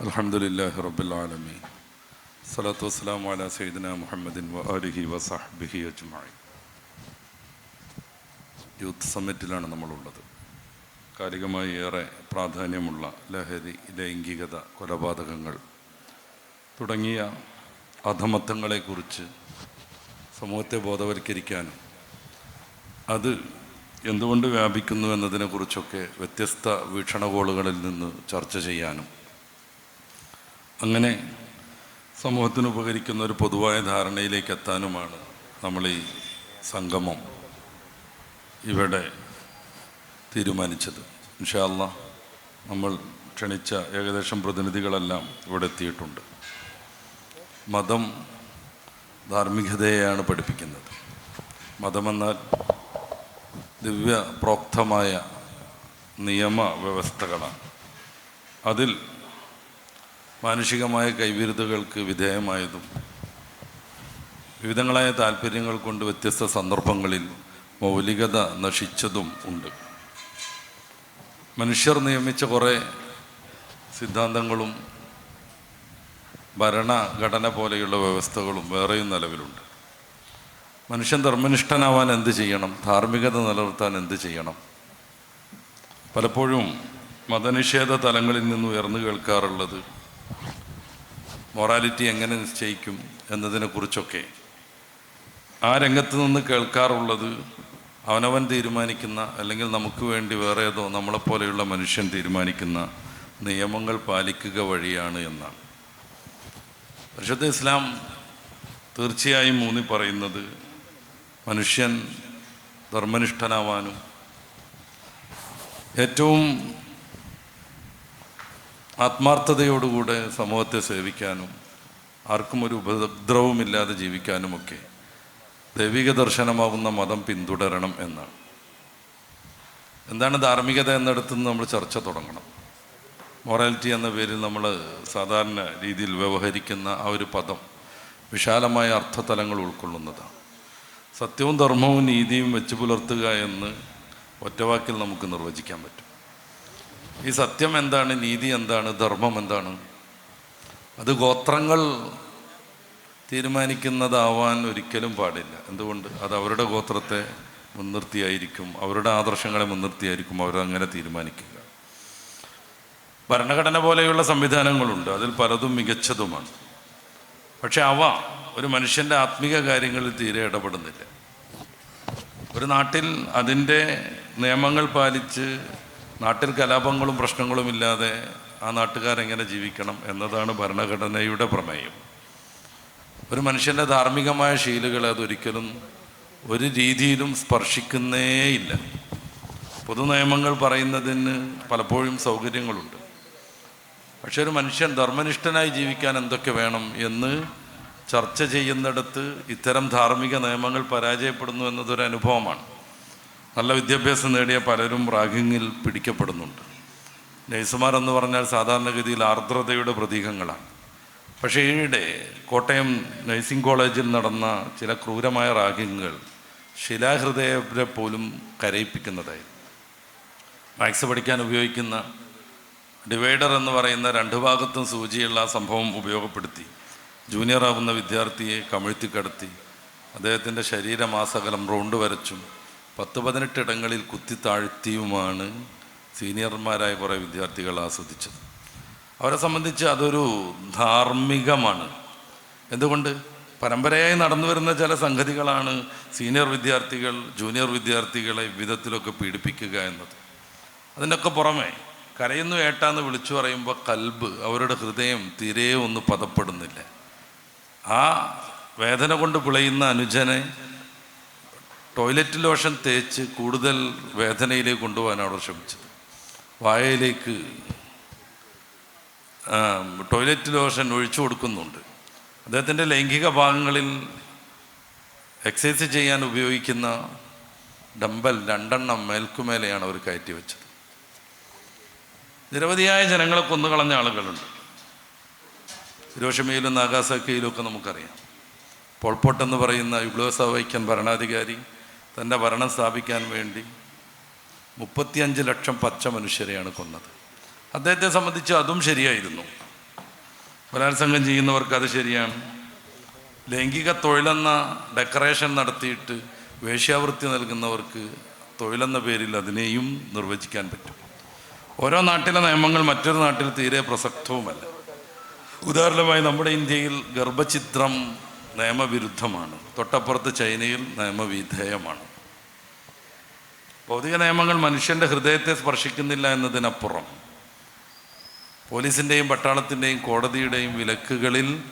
അലഹമുല്ലാഹി റബുലാലമി സ്വലാത്തു വസ്സലാം അല സൈദിന മുഹമ്മദിൻ വ അലിഹി വസാഹ്ബിഹി അജ്മായി യൂത്ത് സമ്മിറ്റിലാണ് നമ്മളുള്ളത്. കാലികമായി ഏറെ പ്രാധാന്യമുള്ള ലഹരി ലൈംഗികത കൊലപാതകങ്ങൾ തുടങ്ങിയ അധമത്വങ്ങളെക്കുറിച്ച് സമൂഹത്തെ ബോധവൽക്കരിക്കാനും അത് എന്തുകൊണ്ട് വ്യാപിക്കുന്നു എന്നതിനെക്കുറിച്ചൊക്കെ വ്യത്യസ്ത വീക്ഷണകോളുകളിൽ നിന്ന് ചർച്ച ചെയ്യാനും അങ്ങനെ സമൂഹത്തിന് ഉപകരിക്കുന്ന ഒരു പൊതുവായ ധാരണയിലേക്ക് എത്താനുമാണ് നമ്മൾ ഈ സംഗമം ഇവിടെ തീരുമാനിച്ചത്. ഇൻഷാല്ല നമ്മൾ ക്ഷണിച്ച ഏകദേശം പ്രതിനിധികളെല്ലാം ഇവിടെ എത്തിയിട്ടുണ്ട്. മതം ധാർമ്മികതയെയാണ് പഠിപ്പിക്കുന്നത്. മതമെന്നാൽ ദിവ്യ പ്രോക്തമായ നിയമ വ്യവസ്ഥകളാണ് അതിൽ മാനുഷികമായ കൈവിരുതുകൾക്ക് വിധേയമായതും വിവിധങ്ങളായ താല്പര്യങ്ങൾ കൊണ്ട് വ്യത്യസ്ത സന്ദർഭങ്ങളിൽ മൗലികത നശിച്ചതും ഉണ്ട്. മനുഷ്യർ നിയമിച്ച കുറേ സിദ്ധാന്തങ്ങളും ഭരണഘടന പോലെയുള്ള വ്യവസ്ഥകളും വേറെയും നിലവിലുണ്ട്. മനുഷ്യൻ ധർമ്മനിഷ്ഠനാവാൻ എന്ത് ചെയ്യണം? ധാർമ്മികത നിലനിർത്താൻ എന്ത് ചെയ്യണം? പലപ്പോഴും മതനിഷേധ തലങ്ങളിൽ നിന്ന് ഉയർന്നു കേൾക്കാറുള്ളത് മൊറാലിറ്റി എങ്ങനെ നിശ്ചയിക്കും എന്നതിനെക്കുറിച്ചൊക്കെ. ആ രംഗത്ത് നിന്ന് കേൾക്കാറുള്ളത് അവനവൻ തീരുമാനിക്കുന്ന അല്ലെങ്കിൽ നമുക്ക് വേണ്ടി വേറെ ഏതോ നമ്മളെപ്പോലെയുള്ള മനുഷ്യൻ തീരുമാനിക്കുന്ന നിയമങ്ങൾ പാലിക്കുക വഴിയാണ് എന്നാണ്. പരിശുദ്ധ ഇസ്ലാം തീർച്ചയായും ഊന്നി പറയുന്നത് മനുഷ്യൻ ധർമ്മനിഷ്ഠനാവാനും ഏറ്റവും ആത്മാർത്ഥതയോടുകൂടെ സമൂഹത്തെ സേവിക്കാനും ആർക്കും ഒരു ഉപദ്രവമില്ലാതെ ജീവിക്കാനുമൊക്കെ ദൈവിക ദർശനമാകുന്ന മതം പിന്തുടരണം എന്നാണ്. എന്താണ് ധാർമ്മികത എന്നിടത്ത് നിന്ന് നമ്മൾ ചർച്ച തുടങ്ങണം. മൊറാലിറ്റി എന്ന പേരിൽ നമ്മൾ സാധാരണ രീതിയിൽ വ്യവഹരിക്കുന്ന ആ ഒരു പദം വിശാലമായ അർത്ഥതലങ്ങൾ ഉൾക്കൊള്ളുന്നതാണ്. സത്യവും ധർമ്മവും നീതിയും വെച്ച് പുലർത്തുക എന്ന് ഒറ്റവാക്കിൽ നമുക്ക് നിർവചിക്കാൻ പറ്റും. ഈ സത്യം എന്താണ് നീതി എന്താണ് ധർമ്മം എന്താണ്? അത് ഗോത്രങ്ങൾ തീരുമാനിക്കുന്നതാവാൻ ഒരിക്കലും പാടില്ല. എന്തുകൊണ്ട്? അത് അവരുടെ ഗോത്രത്തെ മുൻനിർത്തിയായിരിക്കും അവരുടെ ആദർശങ്ങളെ മുൻനിർത്തിയായിരിക്കും അവരങ്ങനെ തീരുമാനിക്കുക. ഭരണഘടന പോലെയുള്ള സംവിധാനങ്ങളുണ്ട് അതിൽ പലതും മികച്ചതുമാണ്. പക്ഷെ അവ ഒരു മനുഷ്യന്റെ ആത്മീക കാര്യങ്ങളിൽ തീരെ ഇടപെടുന്നില്ല. ഒരു നാട്ടിൽ അതിന്റെ നിയമങ്ങൾ പാലിച്ച് നാട്ടിൽ കലാപങ്ങളും പ്രശ്നങ്ങളും ഇല്ലാതെ ആ നാട്ടുകാരെങ്ങനെ ജീവിക്കണം എന്നതാണ് ഭരണഘടനയുടെ പ്രമേയം. ഒരു മനുഷ്യന്റെ ധാർമ്മികമായ ശീലുകളെ അതൊരിക്കലും ഒരു രീതിയിലും സ്പർശിക്കുന്നേയില്ല പൊതു നിയമങ്ങൾ പറയുന്നതിന് പലപ്പോഴും സൗകര്യങ്ങളുണ്ട്. പക്ഷെ ഒരു മനുഷ്യൻ ധർമ്മനിഷ്ഠനായി ജീവിക്കാൻ എന്തൊക്കെ വേണം എന്ന് ചർച്ച ചെയ്യുന്നിടത്ത് ഇത്തരം ധാർമ്മിക നിയമങ്ങൾ പരാജയപ്പെടുന്നു എന്നതൊരു അനുഭവമാണ്. നല്ല വിദ്യാഭ്യാസം നേടിയ പലരും റാഗിങ്ങിൽ പിടിക്കപ്പെടുന്നുണ്ട്. നഴ്സുമാരെന്ന് പറഞ്ഞാൽ സാധാരണഗതിയിൽ ആർദ്രതയുടെ പ്രതീകങ്ങളാണ്. പക്ഷേ ഈയിടെ കോട്ടയം നഴ്സിംഗ് കോളേജിൽ നടന്ന ചില ക്രൂരമായ റാഗിങ്ങുകൾ ശിലാഹൃദയരെ പോലും കരയിപ്പിക്കുന്നതായി. മാത്സ് പഠിക്കാൻ ഉപയോഗിക്കുന്ന ഡിവൈഡർ എന്ന് പറയുന്ന രണ്ട് ഭാഗത്തും സൂചിയുള്ള സംഭവം ഉപയോഗപ്പെടുത്തി. ജൂനിയറാകുന്ന വിദ്യാർത്ഥിയെ കമിഴ്ത്തിക്കടത്തി അദ്ദേഹത്തിന്റെ ശരീരമാസകലം റൗണ്ട് വരച്ചും പത്ത് പതിനെട്ട് ഇടങ്ങളിൽ കുത്തി താഴ്ത്തിയുമാണ് സീനിയർമാരായ കുറേ വിദ്യാർത്ഥികൾ ആസ്വദിച്ചത്. അവരെ സംബന്ധിച്ച് അതൊരു ധാർമ്മികമാണ്. എന്തുകൊണ്ട്? പരമ്പരയായി നടന്നു വരുന്ന ചില സംഗതികളാണ് സീനിയർ വിദ്യാർത്ഥികൾ ജൂനിയർ വിദ്യാർത്ഥികളെ വിധത്തിലൊക്കെ പീഡിപ്പിക്കുക എന്നത്. അതിനൊക്കെ പുറമെ കരയുന്നു ഏട്ടാന്ന് വിളിച്ചു പറയുമ്പോൾ കൽബ് അവരുടെ ഹൃദയം തീരെ ഒന്ന് പതപ്പെടുന്നില്ല. ആ വേദന കൊണ്ട് പിളയുന്ന അനുജനെ ടോയ്ലറ്റ് ലോഷൻ തേച്ച് കൂടുതൽ വേദനയിലേക്ക് കൊണ്ടുപോകാനാണ് അവർ ശ്രമിച്ചത്. വായയിലേക്ക് ടോയ്ലറ്റ് ലോഷൻ ഒഴിച്ചു കൊടുക്കുന്നുണ്ട്. അദ്ദേഹത്തിന്റെ ലൈംഗിക ഭാഗങ്ങളിൽ എക്സസൈസ് ചെയ്യാൻ ഉപയോഗിക്കുന്ന ഡമ്പൽ രണ്ടെണ്ണം മേൽക്കുമേലെയാണ് അവർ കയറ്റി വെച്ചത് നിരവധിയായ ജനങ്ങളെ കൊന്നുകളഞ്ഞ ആളുകളുണ്ട്. ഹിരോഷിമയിലും നാഗാസാക്കിയിലും ഒക്കെ നമുക്കറിയാം. പോൾപോട്ട് എന്ന് പറയുന്ന യുഗ്ലോസവൈക്യൻ ഭരണാധികാരി തന്റെ ഭരണം സ്ഥാപിക്കാൻ വേണ്ടി മുപ്പത്തിയഞ്ച് ലക്ഷം പച്ച മനുഷ്യരെയാണ് കൊന്നത്. അദ്ദേഹത്തെ സംബന്ധിച്ച് അതും ശരിയായിരുന്നു. ബലാത്സംഗം ചെയ്യുന്നവർക്ക് അത് ശരിയാണ്. ലൈംഗിക തൊഴിലെന്ന ഡെക്കറേഷൻ നടത്തിയിട്ട് വേശ്യാവൃത്തി നൽകുന്നവർക്ക് തൊഴിലെന്ന പേരിൽ അതിനെയും നിർവചിക്കാൻ പറ്റും. ഓരോ നാട്ടിലെ നിയമങ്ങൾ മറ്റൊരു നാട്ടിൽ തീരെ പ്രസക്തവുമല്ല. ഉദാഹരണമായി നമ്മുടെ ഇന്ത്യയിൽ ഗർഭചിത്രം നിയമവിരുദ്ധമാണ്. തൊട്ടപ്പുറത്ത് ചൈനയിൽ നിയമവിധേയമാണ്. ഭൗതിക നിയമങ്ങൾ മനുഷ്യന്റെ ഹൃദയത്തെ സ്പർശിക്കുന്നില്ല എന്നതിനപ്പുറം പോലീസിന്റെയും പട്ടാളത്തിന്റെയും കോടതിയുടെയും വിലക്കുകളിൽ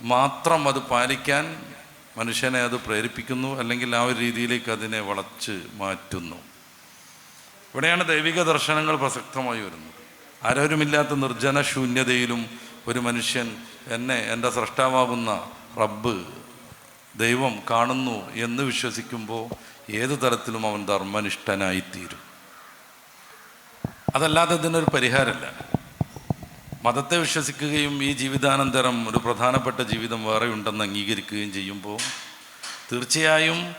മാത്രം അത് പാലിക്കാൻ മനുഷ്യനെ അത് പ്രേരിപ്പിക്കുന്നു അല്ലെങ്കിൽ ആ ഒരു രീതിയിലേക്ക് അതിനെ വളച്ച് മാറ്റുന്നു. ഇവിടെയാണ് ദൈവിക ദർശനങ്ങൾ പ്രസക്തമായി വരുന്നത്. ആരോരുമില്ലാത്ത നിർജന ശൂന്യതയിലും ഒരു മനുഷ്യൻ എന്നെ എന്റെ സൃഷ്ടാവാകുന്ന റബ്ബ് ദൈവം കാണുന്നു എന്ന് വിശ്വസിക്കുമ്പോൾ ഏത് തരത്തിലും അവൻ ധർമ്മനിഷ്ഠനായിത്തീരും. അതല്ലാതെ ഇതിനൊരു പരിഹാരമല്ല. മതത്തെ വിശ്വസിക്കുകയും ഈ ജീവിതാനന്തരം ഒരു പ്രധാനപ്പെട്ട ജീവിതം വേറെ ഉണ്ടെന്ന് അംഗീകരിക്കുകയും ചെയ്യുമ്പോൾ തീർച്ചയായും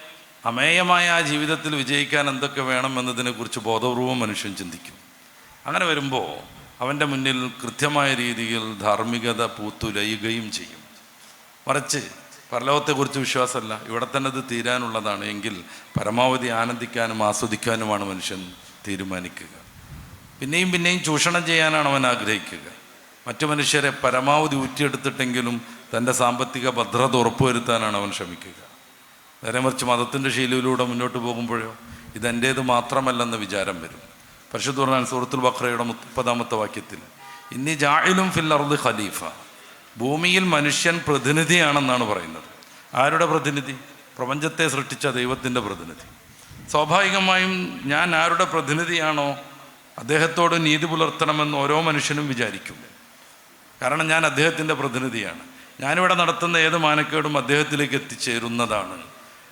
അമേയമായ ആ ജീവിതത്തിൽ വിജയിക്കാൻ എന്തൊക്കെ വേണം എന്നതിനെക്കുറിച്ച് ബോധപൂർവം മനുഷ്യൻ ചിന്തിക്കും. അങ്ങനെ വരുമ്പോൾ അവന്റെ മുന്നിൽ കൃത്യമായ രീതിയിൽ ധാർമ്മികത പൂത്തുലയുകയും ചെയ്യും. മറിച്ച് പരലോകത്തെക്കുറിച്ച് വിശ്വാസമല്ല. ഇവിടെ തന്നെ അത് തീരാനുള്ളതാണ്. എങ്കിൽ പരമാവധി ആനന്ദിക്കാനും ആസ്വദിക്കാനുമാണ് മനുഷ്യൻ തീരുമാനിക്കുക. പിന്നെയും പിന്നെയും ചൂഷണം ചെയ്യാനാണ് അവൻ ആഗ്രഹിക്കുക. മറ്റു മനുഷ്യരെ പരമാവധി ഊറ്റിയെടുത്തിട്ടെങ്കിലും തന്റെ സാമ്പത്തിക ഭദ്രത ഉറപ്പുവരുത്താനാണ് അവൻ ശ്രമിക്കുക. നേരെ മറിച്ച് മതത്തിന്റെ ശീലയിലൂടെ മുന്നോട്ട് പോകുമ്പോഴോ ഇതെന്റേത് മാത്രമല്ലെന്ന വിചാരം വരും. പരിശുദ്ധ പറഞ്ഞാൽ സൂറത്തുൽ ബക്രയുടെ മുപ്പതാമത്തെ വാക്യത്തിൽ ഇന്നി ജാഹിലും ഫിൽ അർദ് ഖലീഫ. ഭൂമിയിൽ മനുഷ്യൻ പ്രതിനിധിയാണെന്നാണ് പറയുന്നത്. ആരുടെ പ്രതിനിധി? പ്രപഞ്ചത്തെ സൃഷ്ടിച്ച ദൈവത്തിന്റെ പ്രതിനിധി. സ്വാഭാവികമായും ഞാൻ ആരുടെ പ്രതിനിധിയാണോ അദ്ദേഹത്തോട് നീതി പുലർത്തണമെന്ന് ഓരോ മനുഷ്യനും വിചാരിക്കും. കാരണം ഞാൻ അദ്ദേഹത്തിന്റെ പ്രതിനിധിയാണ്. ഞാനിവിടെ നടത്തുന്ന ഏത് മാനക്കേടും അദ്ദേഹത്തിലേക്ക് എത്തിച്ചേരുന്നതാണ്.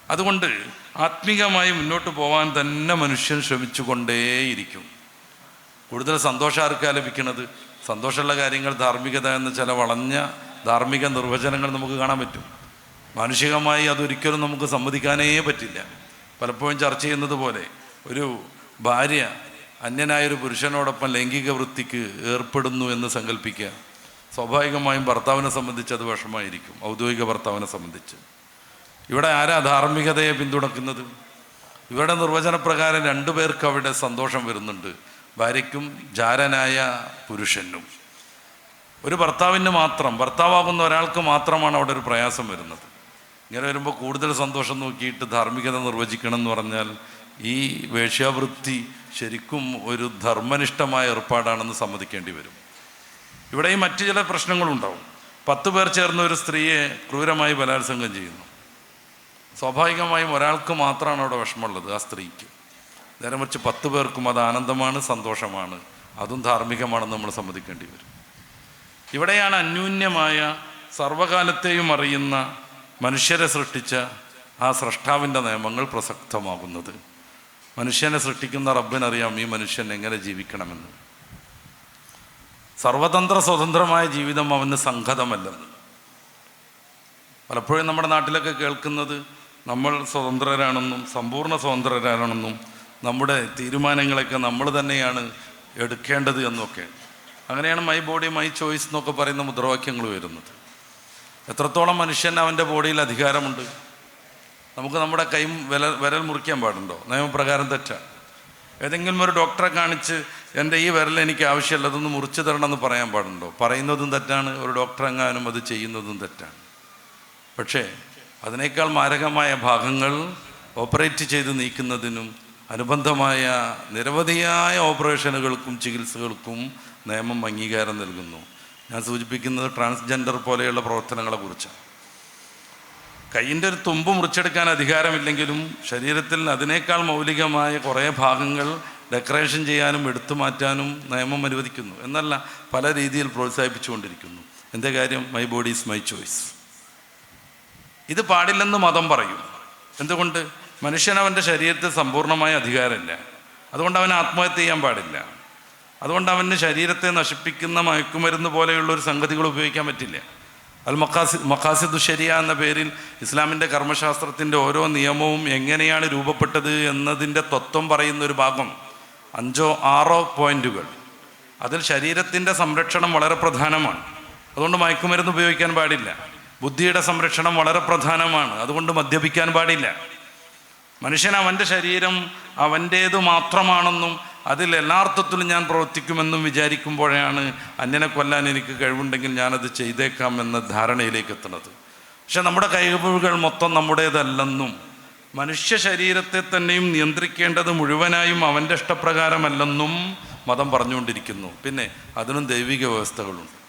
അതുകൊണ്ട് ആത്മീകമായി മുന്നോട്ട് പോകാൻ തന്നെ മനുഷ്യൻ ശ്രമിച്ചുകൊണ്ടേയിരിക്കും. കൂടുതൽ സന്തോഷം ആർക്കാ ലഭിക്കുന്നത് സന്തോഷമുള്ള കാര്യങ്ങൾ ധാർമ്മികത എന്ന ചില വളഞ്ഞ ധാർമ്മിക നിർവചനങ്ങൾ നമുക്ക് കാണാൻ പറ്റും. മാനുഷികമായി അതൊരിക്കലും നമുക്ക് സമ്മതിക്കാനേ പറ്റില്ല. പലപ്പോഴും ചർച്ച ചെയ്യുന്നത് പോലെ ഒരു ഭാര്യ അന്യനായൊരു പുരുഷനോടൊപ്പം ലൈംഗിക വൃത്തിക്ക് ഏർപ്പെടുന്നു എന്ന് സങ്കല്പിക്കുക സ്വാഭാവികമായും ഭർത്താവിനെ സംബന്ധിച്ച് അത് വിഷമായിരിക്കും ഔദ്യോഗിക ഭർത്താവിനെ സംബന്ധിച്ച്. ഇവിടെ ആരാ ധാർമ്മികതയെ പിന്തുണക്കുന്നത്? ഇവരുടെ നിർവചനപ്രകാരം രണ്ടു പേർക്ക് അവിടെ സന്തോഷം വരുന്നുണ്ട്. ഭാര്യയ്ക്കും ജാരനായ പുരുഷനും. ഒരു ഭർത്താവിന് മാത്രം ഭർത്താവാകുന്ന ഒരാൾക്ക് മാത്രമാണ് അവിടെ ഒരു പ്രയാസം വരുന്നത്. ഇങ്ങനെ വരുമ്പോൾ കൂടുതൽ സന്തോഷം നോക്കിയിട്ട് ധാർമ്മികത നിർവചിക്കണം എന്ന് പറഞ്ഞാൽ ഈ വേശ്യാവൃത്തി ശരിക്കും ഒരു ധർമ്മനിഷ്ഠമായ ഏർപ്പാടാണെന്ന് സമ്മതിക്കേണ്ടി വരും. ഇവിടെയും മറ്റു ചില പ്രശ്നങ്ങളുണ്ടാവും. പത്ത് പേർ ചേർന്ന ഒരു സ്ത്രീയെ ക്രൂരമായി ബലാത്സംഗം ചെയ്യുന്നു. സ്വാഭാവികമായും ഒരാൾക്ക് മാത്രമാണ് അവിടെ വിഷമമുള്ളത് ആ സ്ത്രീക്ക്. നേരെ മറിച്ച് പത്ത് പേർക്കും അത് ആനന്ദമാണ് സന്തോഷമാണ്. അതും ധാർമ്മികമാണെന്ന് നമ്മൾ സമ്മതിക്കേണ്ടി വരും. ഇവിടെയാണ് അന്യൂന്യമായ സർവകാലത്തെയും അറിയുന്ന മനുഷ്യരെ സൃഷ്ടിച്ച ആ സൃഷ്ടാവിന്റെ നിയമങ്ങൾ പ്രസക്തമാകുന്നത്. മനുഷ്യനെ സൃഷ്ടിക്കുന്ന റബ്ബിനറിയാം ഈ മനുഷ്യൻ എങ്ങനെ ജീവിക്കണമെന്ന്. സർവതന്ത്ര സ്വതന്ത്രമായ ജീവിതം അവന് സംഘതമല്ലെന്ന്. പലപ്പോഴും നമ്മുടെ നാട്ടിലൊക്കെ കേൾക്കുന്നത് നമ്മൾ സ്വതന്ത്രരാണെന്നും സമ്പൂർണ സ്വതന്ത്രരാണെന്നും നമ്മുടെ തീരുമാനങ്ങളൊക്കെ നമ്മൾ തന്നെയാണ് എടുക്കേണ്ടത് എന്നൊക്കെ. അങ്ങനെയാണ് മൈ ബോഡി മൈ ചോയ്സ് എന്നൊക്കെ പറയുന്ന മുദ്രാവാക്യങ്ങൾ വരുന്നത്. എത്രത്തോളം മനുഷ്യൻ അവന്റെ ബോഡിയിൽ അധികാരമുണ്ട്? നമുക്ക് നമ്മുടെ കൈ വിരൽ വിരൽ മുറിക്കാൻ പാടുണ്ടോ? നിയമപ്രകാരം തെറ്റാണ് ഏതെങ്കിലും ഒരു ഡോക്ടറെ കാണിച്ച് എന്റെ ഈ വിരൽ എനിക്ക് ആവശ്യമില്ല അതൊന്ന് മുറിച്ചു എന്ന് പറയാൻ പാടുണ്ടോ? പറയുന്നതും തെറ്റാണ്. ഒരു ഡോക്ടർ എങ്ങാനും അത് ചെയ്യുന്നതും തെറ്റാണ്. പക്ഷേ അതിനേക്കാൾ മാരകമായ ഭാഗങ്ങൾ ഓപ്പറേറ്റ് ചെയ്ത് നീക്കുന്നതിനും അനുബന്ധമായ നിരവധിയായ ഓപ്പറേഷനുകൾക്കും ചികിത്സകൾക്കും നിയമം അംഗീകാരം നൽകുന്നു. ഞാൻ സൂചിപ്പിക്കുന്നത് ട്രാൻസ്ജെൻഡർ പോലെയുള്ള പ്രവർത്തനങ്ങളെ കുറിച്ചാണ് കൈയിന്റെ ഒരു തുമ്പ് മുറിച്ചെടുക്കാൻ അധികാരമില്ലെങ്കിലും ശരീരത്തിൽ അതിനേക്കാൾ മൗലികമായ കുറേ ഭാഗങ്ങൾ ഡെക്കറേഷൻ ചെയ്യാനും എടുത്തു മാറ്റാനും നിയമം അനുവദിക്കുന്നു എന്നല്ല പല രീതിയിൽ പ്രോത്സാഹിപ്പിച്ചുകൊണ്ടിരിക്കുന്നു. എന്റെ കാര്യം my body is my choice. ഇത് പാടില്ലെന്ന് മതം പറയും. എന്തുകൊണ്ട്? മനുഷ്യൻ അവന്റെ ശരീരത്തിൽ സമ്പൂർണമായ അധികാരമില്ല. അതുകൊണ്ട് അവൻ ആത്മഹത്യ ചെയ്യാൻ പാടില്ല. അതുകൊണ്ട് അവന്റെ ശരീരത്തെ നശിപ്പിക്കുന്ന മയക്കുമരുന്ന് പോലെയുള്ള ഒരു സംഗതികൾ ഉപയോഗിക്കാൻ പറ്റില്ല. അൽ മക്കാസി മക്കാസിദ് ശരിയ എന്ന പേരിൽ ഇസ്ലാമിന്റെ കർമ്മശാസ്ത്രത്തിന്റെ ഓരോ നിയമവും എങ്ങനെയാണ് രൂപപ്പെട്ടത് എന്നതിന്റെ തത്വം പറയുന്ന ഒരു ഭാഗം അഞ്ചോ ആറോ പോയിന്റുകൾ. അതിൽ ശരീരത്തിന്റെ സംരക്ഷണം വളരെ പ്രധാനമാണ്. അതുകൊണ്ട് മയക്കുമരുന്ന് ഉപയോഗിക്കാൻ പാടില്ല. ബുദ്ധിയുടെ സംരക്ഷണം വളരെ പ്രധാനമാണ്. അതുകൊണ്ട് മദ്യപിക്കാൻ പാടില്ല. മനുഷ്യൻ അവന്റെ ശരീരം അവന്റേത് മാത്രമാണെന്നും അതിൽ എല്ലാ അർത്ഥത്തിലും ഞാൻ പ്രവർത്തിക്കുമെന്നും വിചാരിക്കുമ്പോഴാണ് അന്യനെ കൊല്ലാൻ എനിക്ക് കഴിവുണ്ടെങ്കിൽ ഞാനത് ചെയ്തേക്കാം എന്ന ധാരണയിലേക്ക് എത്തുന്നത്. പക്ഷെ നമ്മുടെ കഴിവുകൾ മൊത്തം നമ്മുടേതല്ലെന്നും മനുഷ്യ ശരീരത്തെ തന്നെയും നിയന്ത്രിക്കേണ്ടത് മുഴുവനായും അവന്റെ ഇഷ്ടപ്രകാരമല്ലെന്നും മതം പറഞ്ഞുകൊണ്ടിരിക്കുന്നു. പിന്നെ അതിനും ദൈവിക വ്യവസ്ഥകളുണ്ട്.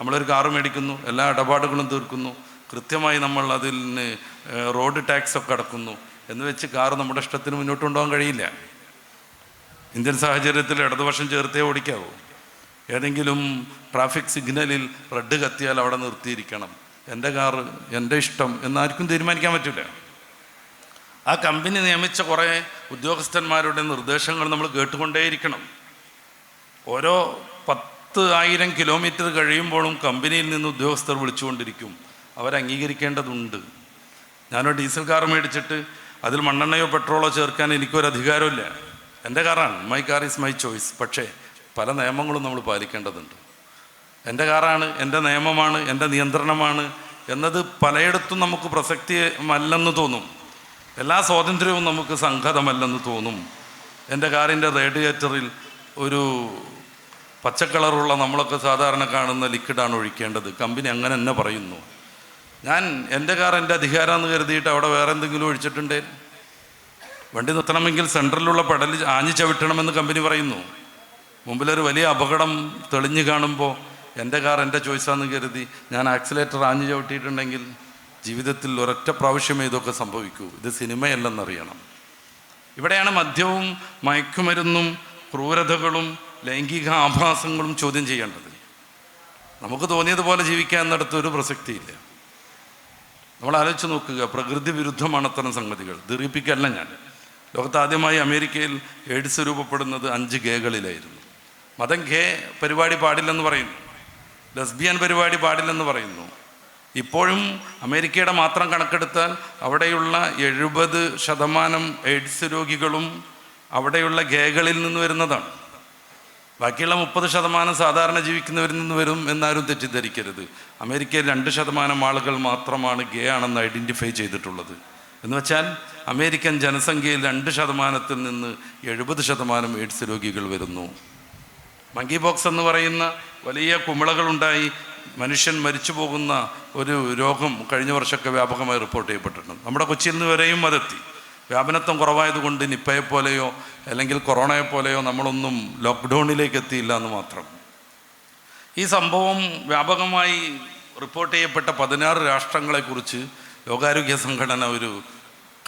നമ്മളൊരു കാറ് മേടിക്കുന്നു എല്ലാ ഇടപാടുകളും തീർക്കുന്നു. കൃത്യമായി നമ്മൾ അതിൽ നിന്ന് റോഡ് ടാക്സ് ഒക്കെ അടക്കുന്നു. എന്ന് വെച്ച് കാറ് നമ്മുടെ ഇഷ്ടത്തിന് മുന്നോട്ട് കൊണ്ടുപോകാൻ കഴിയില്ല. ഇന്ത്യൻ സാഹചര്യത്തിൽ ഇടതുപക്ഷം ചേർത്തേ ഓടിക്കാവൂ. ഏതെങ്കിലും ട്രാഫിക് സിഗ്നലിൽ റെഡ് കത്തിയാൽ അവിടെ നിർത്തിയിരിക്കണം. എന്റെ കാറ് എന്റെ ഇഷ്ടം എന്നാർക്കും തീരുമാനിക്കാൻ പറ്റില്ല. ആ കമ്പനി നിയമിച്ച കുറേ ഉദ്യോഗസ്ഥന്മാരുടെ നിർദ്ദേശങ്ങൾ നമ്മൾ കേട്ടുകൊണ്ടേയിരിക്കണം. ഓരോ പത്ത് ആയിരം കിലോമീറ്റർ കഴിയുമ്പോഴും കമ്പനിയിൽ നിന്ന് ഉദ്യോഗസ്ഥർ വിളിച്ചുകൊണ്ടിരിക്കും. അവരംഗീകരിക്കേണ്ടതുണ്ട്. ഞാനൊരു ഡീസൽ കാർ മേടിച്ചിട്ട് അതിൽ മണ്ണെണ്ണയോ പെട്രോളോ ചേർക്കാൻ എനിക്കൊരു അധികാരമില്ല. എന്റെ കാറാണ്. My car is my choice പക്ഷേ പല നിയമങ്ങളും നമ്മൾ പാലിക്കേണ്ടതുണ്ട്. എന്റെ കാറാണ് എന്റെ നിയമമാണ് എന്റെ നിയന്ത്രണമാണ് എന്നത് പലയിടത്തും നമുക്ക് പ്രസക്തിയല്ലെന്ന് തോന്നും. എല്ലാ സ്വാതന്ത്ര്യവും നമുക്ക് സംഘതമല്ലെന്ന് തോന്നും. എന്റെ കാറിന്റെ റേഡിയേറ്ററിൽ ഒരു പച്ചക്കളറുള്ള നമ്മളൊക്കെ സാധാരണ കാണുന്ന ലിക്വിഡാണ് ഒഴിക്കേണ്ടത്. കമ്പനി അങ്ങനെ തന്നെ പറയുന്നു. ഞാൻ എന്റെ കാർ എന്റെ അധികാരമെന്ന് കരുതിയിട്ട് അവിടെ വേറെ എന്തെങ്കിലും ഒഴിച്ചിട്ടുണ്ടേ? വണ്ടി നിർത്തണമെങ്കിൽ സെൻട്രലിലുള്ള പടൽ ആഞ്ഞു ചവിട്ടണമെന്ന് കമ്പനി പറയുന്നു. മുമ്പിലൊരു വലിയ അപകടം തെളിഞ്ഞു കാണുമ്പോൾ എന്റെ കാർ എന്റെ ചോയ്സാന്ന് കരുതി ഞാൻ ആക്സിലേറ്റർ ആഞ്ഞു ചവിട്ടിയിട്ടുണ്ടെങ്കിൽ ജീവിതത്തിൽ ഒരൊറ്റ പ്രാവശ്യം ഇതൊക്കെ സംഭവിക്കൂ. ഇത് സിനിമയല്ലെന്നറിയണം. ഇവിടെയാണ് മദ്യവും മയക്കുമരുന്നും ക്രൂരതകളും ലൈംഗിക ആഭാസങ്ങളും ചോദ്യം ചെയ്യേണ്ടത്. നമുക്ക് തോന്നിയതുപോലെ ജീവിക്കാൻ നടത്തൊരു പ്രസക്തിയില്ല. നമ്മൾ ആലോചിച്ച് നോക്കുക പ്രകൃതി വിരുദ്ധമാണ് അത്തരം സംഗതികൾ. ദീർഘിപ്പിക്കല്ല ഞാൻ. ലോകത്ത് ആദ്യമായി അമേരിക്കയിൽ എയ്ഡ്സ് രൂപപ്പെടുന്നത് അഞ്ച് ഗേകളിലായിരുന്നു. മതം ഗേ പരിപാടി പാടില്ലെന്ന് പറയുന്നു. ലസ്ബിയൻ പരിപാടി പാടില്ലെന്ന് പറയുന്നു. ഇപ്പോഴും അമേരിക്കയുടെ മാത്രം കണക്കെടുത്താൽ അവിടെയുള്ള എഴുപത് ശതമാനം എയ്ഡ്സ് രോഗികളും അവിടെയുള്ള ഗേകളിൽ നിന്ന് വരുന്നതാണ്. ബാക്കിയുള്ള മുപ്പത് ശതമാനം സാധാരണ ജീവിക്കുന്നവരിൽ നിന്ന് വരും എന്നാരും തെറ്റിദ്ധരിക്കരുത്. അമേരിക്കയിൽ രണ്ട് ശതമാനം ആളുകൾ മാത്രമാണ് ഗേ ആണെന്ന് ഐഡന്റിഫൈ ചെയ്തിട്ടുള്ളത്. എന്ന് വെച്ചാൽ അമേരിക്കൻ ജനസംഖ്യയിൽ രണ്ട് ശതമാനത്തിൽ നിന്ന് എഴുപത് ശതമാനം എയ്ഡ്സ് രോഗികൾ വരുന്നു. മങ്കി ബോക്സ് എന്ന് പറയുന്ന വലിയ കുമിളകളുണ്ടായി മനുഷ്യൻ മരിച്ചു പോകുന്ന ഒരു രോഗം കഴിഞ്ഞ വർഷമൊക്കെ വ്യാപകമായി റിപ്പോർട്ട് ചെയ്യപ്പെട്ടിട്ടുണ്ട്. നമ്മുടെ കൊച്ചിയിൽ നിന്ന് വരെയും അതെത്തി. വ്യാപനത്വം കുറവായതുകൊണ്ട് നിപ്പയെ പോലെയോ അല്ലെങ്കിൽ കൊറോണയെ പോലെയോ നമ്മളൊന്നും ലോക്ക്ഡൗണിലേക്ക് എത്തിയില്ല എന്ന് മാത്രം. ഈ സംഭവം വ്യാപകമായി റിപ്പോർട്ട് ചെയ്യപ്പെട്ട പതിനാറ് രാഷ്ട്രങ്ങളെക്കുറിച്ച് ലോകാരോഗ്യ സംഘടന ഒരു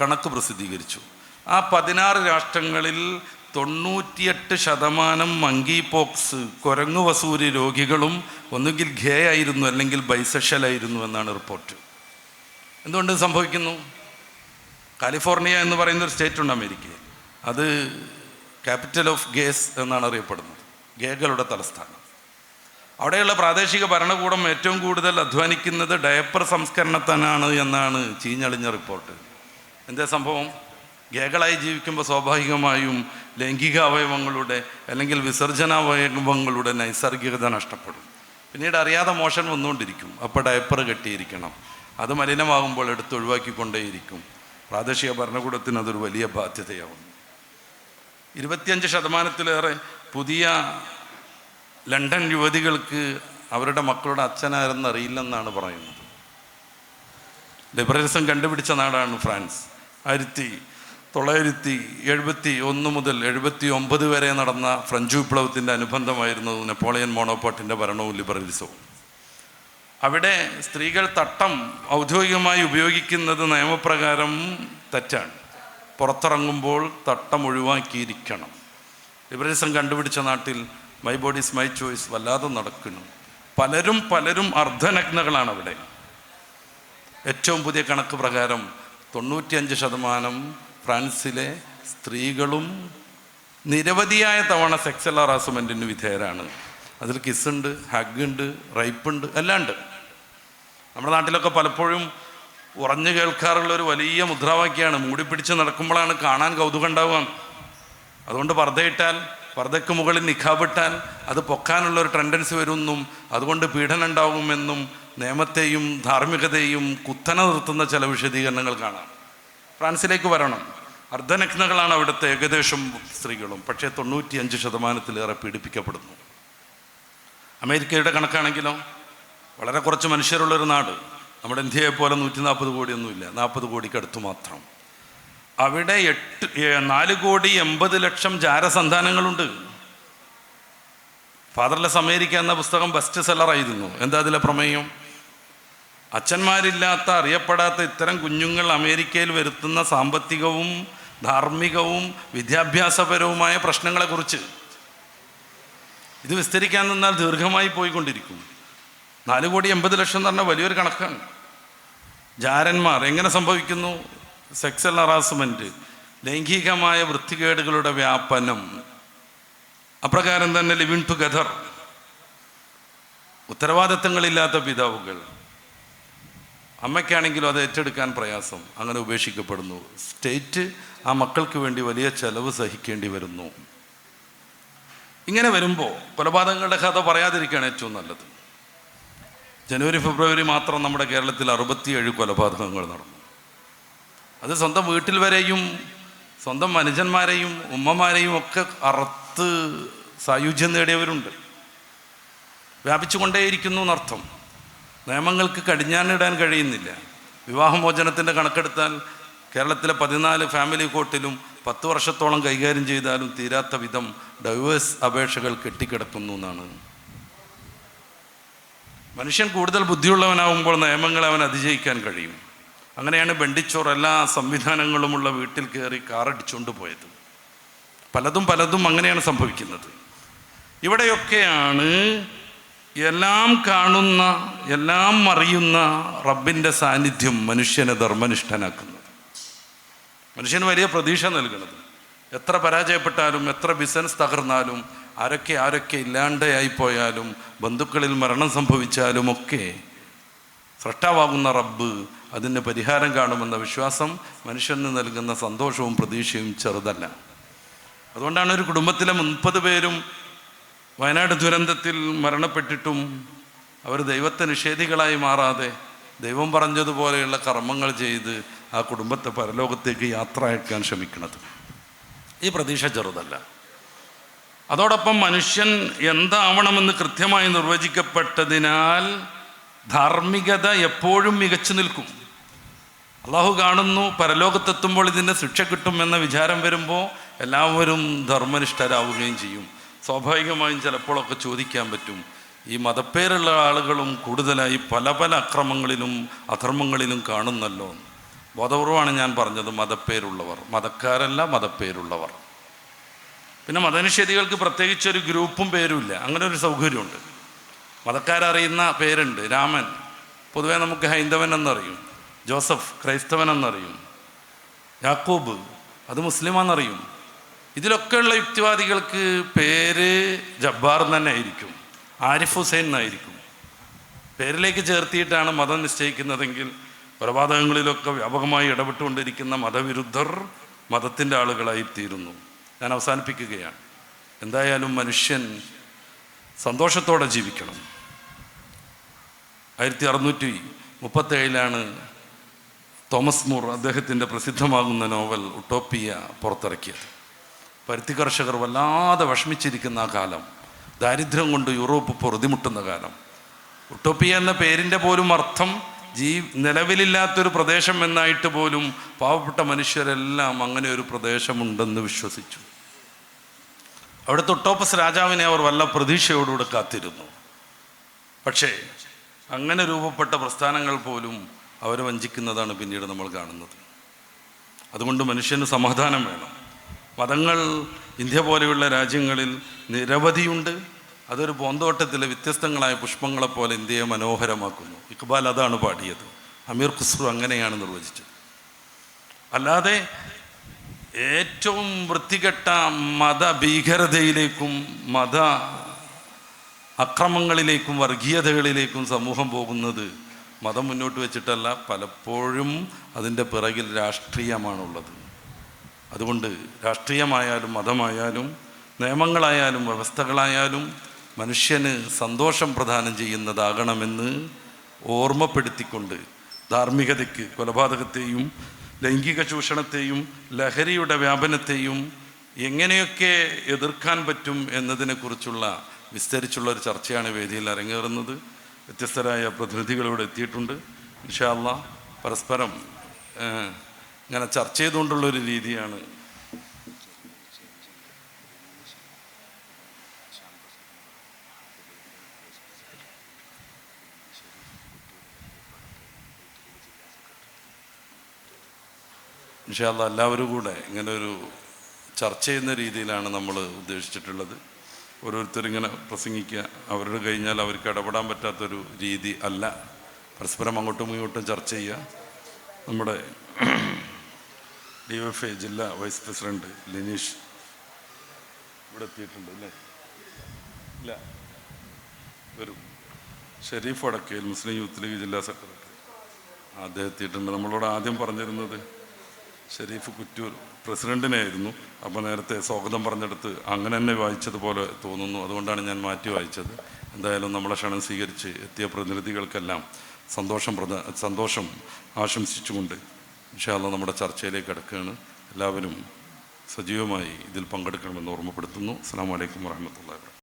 കണക്ക് പ്രസിദ്ധീകരിച്ചു. ആ പതിനാറ് രാഷ്ട്രങ്ങളിൽ തൊണ്ണൂറ്റിയെട്ട് ശതമാനം മങ്കി പോക്സ് കുരങ്ങു വസൂരി രോഗികളും ഒന്നുകിൽ ഘേ ആയിരുന്നു അല്ലെങ്കിൽ ബൈസെക്ഷൽ ആയിരുന്നു എന്നാണ് റിപ്പോർട്ട്. എന്തുകൊണ്ട് സംഭവിക്കുന്നു? കാലിഫോർണിയ എന്ന് പറയുന്ന ഒരു സ്റ്റേറ്റ് ഉണ്ട് അമേരിക്കയിൽ. അത് ക്യാപിറ്റൽ ഓഫ് ഗേസ് എന്നാണ് അറിയപ്പെടുന്നത്. ഗേകളുടെ തലസ്ഥാനം. അവിടെയുള്ള പ്രാദേശിക ഭരണകൂടം ഏറ്റവും കൂടുതൽ അധ്വാനിക്കുന്നത് ഡയപ്പർ സംസ്കരണത്തിനാണ് എന്നാണ് ചീഞ്ഞളിഞ്ഞ റിപ്പോർട്ട്. എന്താ സംഭവം? ഗേകളായി ജീവിക്കുമ്പോൾ സ്വാഭാവികമായും ലൈംഗിക അവയവങ്ങളുടെ അല്ലെങ്കിൽ വിസർജനാവയവങ്ങളുടെ നൈസർഗികത നഷ്ടപ്പെടും. പിന്നീട് അറിയാതെ മോഷൻ വന്നുകൊണ്ടിരിക്കും. അപ്പോൾ ഡയപ്പർ കെട്ടിയിരിക്കണം. അത് മലിനമാകുമ്പോൾ എടുത്ത് ഒഴിവാക്കിക്കൊണ്ടേയിരിക്കും. പ്രാദേശിക ഭരണകൂടത്തിന് അതൊരു വലിയ ബാധ്യതയാവും ഇരുപത്തിയഞ്ച് ശതമാനത്തിലേറെ പുതിയ ലണ്ടൻ യുവതികൾക്ക് അവരുടെ മക്കളുടെ അച്ഛനായിരുന്നു അറിയില്ലെന്നാണ് പറയുന്നത്. ലിബറലിസം കണ്ടുപിടിച്ച നാടാണ് ഫ്രാൻസ്. ആയിരത്തി തൊള്ളായിരത്തി എഴുപത്തി ഒന്ന് മുതൽ എഴുപത്തി ഒമ്പത് വരെ നടന്ന ഫ്രഞ്ച് വിപ്ലവത്തിന്റെ അനുബന്ധമായിരുന്നു നെപ്പോളിയൻ മോണോപോട്ടിന്റെ ഭരണവും ലിബറലിസവും. അവിടെ സ്ത്രീകൾ തട്ടം ഔദ്യോഗികമായി ഉപയോഗിക്കുന്നത് നിയമപ്രകാരം തെറ്റാണ്. പുറത്തിറങ്ങുമ്പോൾ തട്ടം ഒഴിവാക്കിയിരിക്കണം. ലിബറലിസം കണ്ടുപിടിച്ച നാട്ടിൽ my body bodies my choice വല്ലാതെ നടക്കുന്നു. പലരും പലരും അർദ്ധനഗ്നകളാണ് അവിടെ ഏറ്റവും പുതിയ കണക്ക് പ്രകാരം തൊണ്ണൂറ്റിയഞ്ച് ശതമാനം ഫ്രാൻസിലെ സ്ത്രീകളും നിരവധിയായ തവണ സെക്സൽ ഹറാസ്മെന്റിന് വിധേയരാണ്. അതിൽ കിസ് ഉണ്ട് ഹഗ് റൈപ്പുണ്ട് എല്ലാം ഉണ്ട് നമ്മുടെ നാട്ടിലൊക്കെ പലപ്പോഴും ഉറഞ്ഞു കേൾക്കാറുള്ള ഒരു വലിയ മുദ്രാവാക്യമാണ്. മൂടി പിടിച്ച് നടക്കുമ്പോഴാണ് കാണാൻ കൗതുകം ഉണ്ടാവുക. അതുകൊണ്ട് പർദ്ദയിട്ടാൽ പർദ്ദയ്ക്ക് മുകളിൽ നിഖാബിട്ടാൽ അത് പൊക്കാനുള്ള ഒരു ടെൻഡൻസി വരുമെന്നും അതുകൊണ്ട് പീഡനം ഉണ്ടാകുമെന്നും നിയമത്തെയും ധാർമ്മികതയും കുത്തന നിർത്തുന്ന ചില വിശദീകരണങ്ങൾ കാണാം. ഫ്രാൻസിലേക്ക് വരണം. അർദ്ധനഗ്നകളാണ് അവിടുത്തെ ഏകദേശം സ്ത്രീകളും. പക്ഷേ തൊണ്ണൂറ്റിയഞ്ച് ശതമാനത്തിലേറെ പീഡിപ്പിക്കപ്പെടുന്നു. അമേരിക്കയുടെ കണക്കാണെങ്കിലോ വളരെ കുറച്ച് മനുഷ്യരുള്ളൊരു നാട്. നമ്മുടെ ഇന്ത്യയെ പോലെ നൂറ്റി നാൽപ്പത് കോടിയൊന്നുമില്ല. നാൽപ്പത് കോടിക്ക് അടുത്ത് മാത്രം. അവിടെ എട്ട് നാല് കോടി എൺപത് ലക്ഷം ജാരസന്താനങ്ങളുണ്ട്. ഫാദർലെസ് അമേരിക്ക എന്ന പുസ്തകം ബെസ്റ്റ് സെല്ലറായിരുന്നു എന്താ അതിലെ പ്രമേയം? അച്ഛന്മാരില്ലാത്ത അറിയപ്പെടാത്ത ഇത്തരം കുഞ്ഞുങ്ങൾ അമേരിക്കയിൽ വരുത്തുന്ന സാമ്പത്തികവും ധാർമ്മികവും വിദ്യാഭ്യാസപരവുമായ പ്രശ്നങ്ങളെക്കുറിച്ച്. ഇത് വിസ്തരിക്കാൻ നിന്നാൽ ദീർഘമായി പോയിക്കൊണ്ടിരിക്കും. നാല് കോടി എൺപത് ലക്ഷം എന്ന് പറഞ്ഞാൽ വലിയൊരു കണക്കാണ്. ജാരന്മാർ എങ്ങനെ സംഭവിക്കുന്നു? സെക്സൽ ഹറാസ്മെന്റ് ലൈംഗികമായ വൃത്തികേടുകളുടെ വ്യാപനം അപ്രകാരം തന്നെ ലിവിൻ ടുഗദർ ഉത്തരവാദിത്തങ്ങളില്ലാത്ത പിതാവുകൾ. അമ്മയ്ക്കാണെങ്കിലും അത് ഏറ്റെടുക്കാൻ പ്രയാസം അങ്ങനെ ഉപേക്ഷിക്കപ്പെടുന്നു. സ്റ്റേറ്റ് ആ മക്കൾക്ക് വേണ്ടി വലിയ ചെലവ് സഹിക്കേണ്ടി വരുന്നു. ഇങ്ങനെ വരുമ്പോൾ കൊലപാതകങ്ങളുടെ കഥ പറയാതിരിക്കുകയാണ് ഏറ്റവും നല്ലത്. ജനുവരി ഫെബ്രുവരി മാത്രം നമ്മുടെ കേരളത്തിൽ അറുപത്തിയേഴ് കൊലപാതകങ്ങൾ നടന്നു. അത് സ്വന്തം വീട്ടിൽ വരെയും സ്വന്തം മനുഷ്യന്മാരെയും ഉമ്മമാരെയും ഒക്കെ അറുത്ത് സായുജ്യം നേടിയവരുണ്ട്. വ്യാപിച്ചുകൊണ്ടേയിരിക്കുന്നു എന്നർത്ഥം. നിയമങ്ങൾക്ക് കടിഞ്ഞാണിടാൻ കഴിയുന്നില്ല. വിവാഹമോചനത്തിന്റെ കണക്കെടുത്താൽ കേരളത്തിലെ പതിനാല് ഫാമിലി കോർട്ടിലും പത്ത് വർഷത്തോളം കൈകാര്യം ചെയ്താലും തീരാത്ത വിധം ഡൈവേഴ്സ് അപേക്ഷകൾ കെട്ടിക്കിടക്കുന്നു എന്നാണ് മനുഷ്യൻ കൂടുതൽ ബുദ്ധിയുള്ളവനാവുമ്പോൾ നിയമങ്ങളെ അവൻ അതിജയിക്കാൻ കഴിയും. അങ്ങനെയാണ് ബണ്ടിച്ചോർ എല്ലാ സംവിധാനങ്ങളുമുള്ള വീട്ടിൽ കയറി കാറടിച്ചുകൊണ്ട് പോയത്. പലതും പലതും അങ്ങനെയാണ് സംഭവിക്കുന്നത്. ഇവിടെയൊക്കെയാണ് എല്ലാം കാണുന്ന എല്ലാം അറിയുന്ന റബ്ബിന്റെ സാന്നിധ്യം മനുഷ്യനെ ധർമ്മനിഷ്ഠനാക്കുന്നത്. മനുഷ്യന് വലിയ പ്രതീക്ഷ നൽകുന്നത്. എത്ര പരാജയപ്പെട്ടാലും എത്ര ബിസിനസ് തകർന്നാലും ആരൊക്കെ ആരൊക്കെ ഇല്ലാണ്ടായി പോയാലും ബന്ധുക്കളിൽ മരണം സംഭവിച്ചാലും ഒക്കെ സൃഷ്ടാവാകുന്ന റബ്ബ് അതിന് പരിഹാരം കാണുമെന്ന വിശ്വാസം മനുഷ്യന് നൽകുന്ന സന്തോഷവും പ്രതീക്ഷയും ചെറുതല്ല. അതുകൊണ്ടാണ് ഒരു കുടുംബത്തിലെ മുപ്പത് പേരും വയനാട് ദുരന്തത്തിൽ മരണപ്പെട്ടിട്ടും അവർ ദൈവത്തെ നിഷേധികളായി മാറാതെ ദൈവം പറഞ്ഞതുപോലെയുള്ള കർമ്മങ്ങൾ ചെയ്ത് ആ കുടുംബത്തെ പരലോകത്തേക്ക് യാത്ര അയക്കാൻ ശ്രമിക്കുന്നത്. ഈ പ്രതീക്ഷ ചെറുതല്ല. അതോടൊപ്പം മനുഷ്യൻ എന്താവണമെന്ന് കൃത്യമായി നിർവചിക്കപ്പെട്ടതിനാൽ ധാർമ്മികത എപ്പോഴും മികച്ചു നിൽക്കും. അള്ളാഹു കാണുന്നു പരലോകത്തെത്തുമ്പോൾ ഇതിന്റെ ശിക്ഷ കിട്ടും എന്ന വിചാരം വരുമ്പോൾ എല്ലാവരും ധർമ്മനിഷ്ഠരാവുകയും ചെയ്യും. സ്വാഭാവികമായും ചിലപ്പോഴൊക്കെ ചോദിക്കാൻ പറ്റും ഈ മതപ്പേരുള്ള ആളുകളും കൂടുതലായി പല പല അക്രമങ്ങളിലും അധർമ്മങ്ങളിലും കാണുന്നല്ലോ ബോധപൂർവമാണ് ഞാൻ പറഞ്ഞത് മതപ്പേരുള്ളവർ. മതക്കാരല്ല മതപ്പേരുള്ളവർ. പിന്നെ മതനിഷേധികൾക്ക് പ്രത്യേകിച്ച് ഒരു ഗ്രൂപ്പും പേരുമില്ല. അങ്ങനെ ഒരു സൗകര്യമുണ്ട്. മതക്കാരറിയുന്ന പേരുണ്ട്. രാമൻ. പൊതുവേ നമുക്ക് ഹൈന്ദവൻ എന്നറിയും. ജോസഫ് ക്രൈസ്തവൻ എന്നറിയും. യാക്കോബ്. അത് മുസ്ലിമാണെന്നറിയും ഇതിലൊക്കെയുള്ള യുക്തിവാദികൾക്ക് പേര് ജബ്ബാർ തന്നെ ആയിരിക്കും ആരിഫ് ഹുസൈൻ എന്നായിരിക്കും. പേരിലേക്ക് ചേർത്തിയിട്ടാണ് മതം നിശ്ചയിക്കുന്നതെങ്കിൽ കൊലപാതകങ്ങളിലൊക്കെ വ്യാപകമായി ഇടപെട്ടുകൊണ്ടിരിക്കുന്ന മതവിരുദ്ധർ മതത്തിന്റെ ആളുകളായി തീരുന്നു ഞാൻ അവസാനിപ്പിക്കുകയാണ്. എന്തായാലും മനുഷ്യൻ സന്തോഷത്തോടെ ജീവിക്കണം. ആയിരത്തി അറുന്നൂറ്റി മുപ്പത്തേഴിലാണ് തോമസ് മൂർ അദ്ദേഹത്തിന്റെ പ്രസിദ്ധമാകുന്ന നോവൽ ഉട്ടോപ്പിയ പുറത്തിറക്കിയത്. പരുത്തി കർഷകർ വല്ലാതെ വിഷമിച്ചിരിക്കുന്ന ആ കാലം ദാരിദ്ര്യം കൊണ്ട് യൂറോപ്പ് പൊറുതിമുട്ടുന്ന കാലം. ഉട്ടോപ്പിയ എന്ന പേരിന്റെ പോലും അർത്ഥം ജീ നിലവിലില്ലാത്തൊരു പ്രദേശം എന്നായിട്ട് പോലും പാവപ്പെട്ട മനുഷ്യരെല്ലാം അങ്ങനെ ഒരു പ്രദേശമുണ്ടെന്ന് വിശ്വസിച്ചു. അവിടുത്തെ ഒട്ടോപ്പസ് രാജാവിനെ അവർ വല്ല പ്രതീക്ഷയോടുകൂടെ കാത്തിരുന്നു. പക്ഷേ അങ്ങനെ രൂപപ്പെട്ട പ്രസ്ഥാനങ്ങൾ പോലും അവരെ വഞ്ചിക്കുന്നതാണ് പിന്നീട് നമ്മൾ കാണുന്നത്. അതുകൊണ്ട് മനുഷ്യന് സമാധാനം വേണം. മതങ്ങൾ ഇന്ത്യ പോലെയുള്ള രാജ്യങ്ങളിൽ നിരവധിയുണ്ട്. അതൊരു പൂന്തോട്ടത്തിലെ വ്യത്യസ്തങ്ങളായ പുഷ്പങ്ങളെപ്പോലെ ഇന്ത്യയെ മനോഹരമാക്കുന്നു. ഇക്ബാൽ അതാണ് പാടിയത്. അമീർ ഖുസ്രു അങ്ങനെയാണ് നിർവചിച്ചത്. അല്ലാതെ ഏറ്റവും വൃത്തികെട്ട മതഭീകരതയിലേക്കും മത അക്രമങ്ങളിലേക്കും വർഗീയതകളിലേക്കും സമൂഹം പോകുന്നത് മതം മുന്നോട്ട് വെച്ചിട്ടല്ല പലപ്പോഴും അതിന്റെ പിറകിൽ രാഷ്ട്രീയമാണുള്ളത്. അതുകൊണ്ട് രാഷ്ട്രീയമായാലും മതമായാലും നിയമങ്ങളായാലും വ്യവസ്ഥകളായാലും മനുഷ്യന് സന്തോഷം പ്രദാനം ചെയ്യുന്നതാകണമെന്ന് ഓർമ്മപ്പെടുത്തിക്കൊണ്ട് ധാർമ്മികതയ്ക്ക് കൊലപാതകത്തെയും ലൈംഗിക ചൂഷണത്തെയും ലഹരിയുടെ വ്യാപനത്തെയും എങ്ങനെയൊക്കെ എതിർക്കാൻ പറ്റും എന്നതിനെക്കുറിച്ചുള്ള വിസ്തരിച്ചുള്ള ഒരു ചർച്ചയാണ് വേദിയിൽ അരങ്ങേറുന്നത്. വ്യത്യസ്തരായ പ്രതിനിധികൾ ഇവിടെ എത്തിയിട്ടുണ്ട്. ഇൻഷാല്ല പരസ്പരം ഇങ്ങനെ ചർച്ച ചെയ്തുകൊണ്ടുള്ളൊരു രീതിയാണ് ഇൻഷാല്ല എല്ലാവരും കൂടെ ഇങ്ങനെ ഒരു ചർച്ച ചെയ്യുന്ന രീതിയിലാണ് നമ്മൾ ഉദ്ദേശിച്ചിട്ടുള്ളത്. ഓരോരുത്തരിങ്ങനെ പ്രസംഗിക്കുക. അവരോട് കഴിഞ്ഞാൽ അവർക്ക് ഇടപെടാൻ പറ്റാത്തൊരു രീതി അല്ല. പരസ്പരം അങ്ങോട്ടും ഇങ്ങോട്ടും ചർച്ച ചെയ്യുക. നമ്മുടെ ഡി എഫ് എ ജില്ലാ വൈസ് പ്രസിഡന്റ് ലിനീഷ് ഇവിടെ എത്തിയിട്ടുണ്ട് അല്ലേ? ഇല്ല. വരും. ഷെരീഫ് വടക്കേൽ മുസ്ലിം യൂത്ത് ലീഗ് ജില്ലാ സെക്രട്ടറി. അദ്ദേഹം എത്തിയിട്ടുണ്ട്. നമ്മളോട് ആദ്യം പറഞ്ഞിരുന്നത് ഷെരീഫ് കുറ്റൂർ പ്രസിഡന്റിനായിരുന്നു അപ്പോൾ നേരത്തെ സ്വാഗതം പറഞ്ഞെടുത്ത് അങ്ങനെ തന്നെ വായിച്ചതുപോലെ തോന്നുന്നു. അതുകൊണ്ടാണ് ഞാൻ മാറ്റി വായിച്ചത്. എന്തായാലും നമ്മളെ ക്ഷണം സ്വീകരിച്ച് എത്തിയ പ്രതിനിധികൾക്കെല്ലാം സന്തോഷം പ്രദ സന്തോഷം ആശംസിച്ചുകൊണ്ട് ഇൻഷാല്ല നമ്മുടെ ചർച്ചയിലേക്ക് കിടക്കുകയാണ്. എല്ലാവരും സജീവമായി ഇതിൽ പങ്കെടുക്കണമെന്ന് ഓർമ്മപ്പെടുത്തുന്നു. അസ്സാം വലൈക്കും വാഹമത്തല്ലാ